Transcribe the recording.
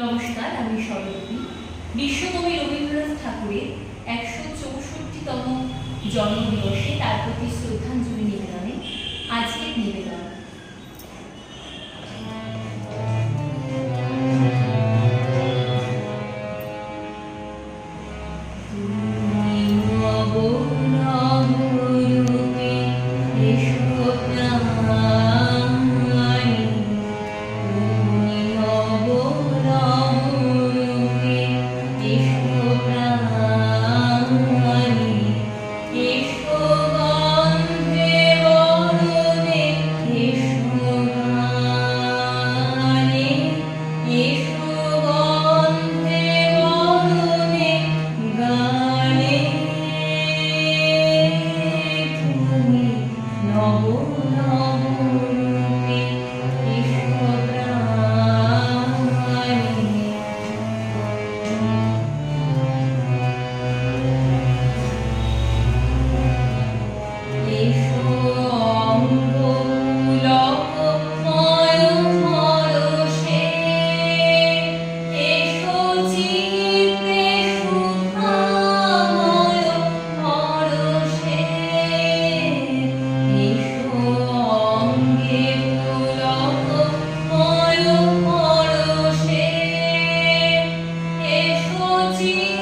নমস্কার, আমি স্বরূপী বিশ্বকবি রবীন্দ্রনাথ ঠাকুরের একশো চৌষট্টিতম জন্মদিবসে তার প্রতি শ্রদ্ধাঞ্জলি নিবেদনে আজকের নিবেদন। fourteen.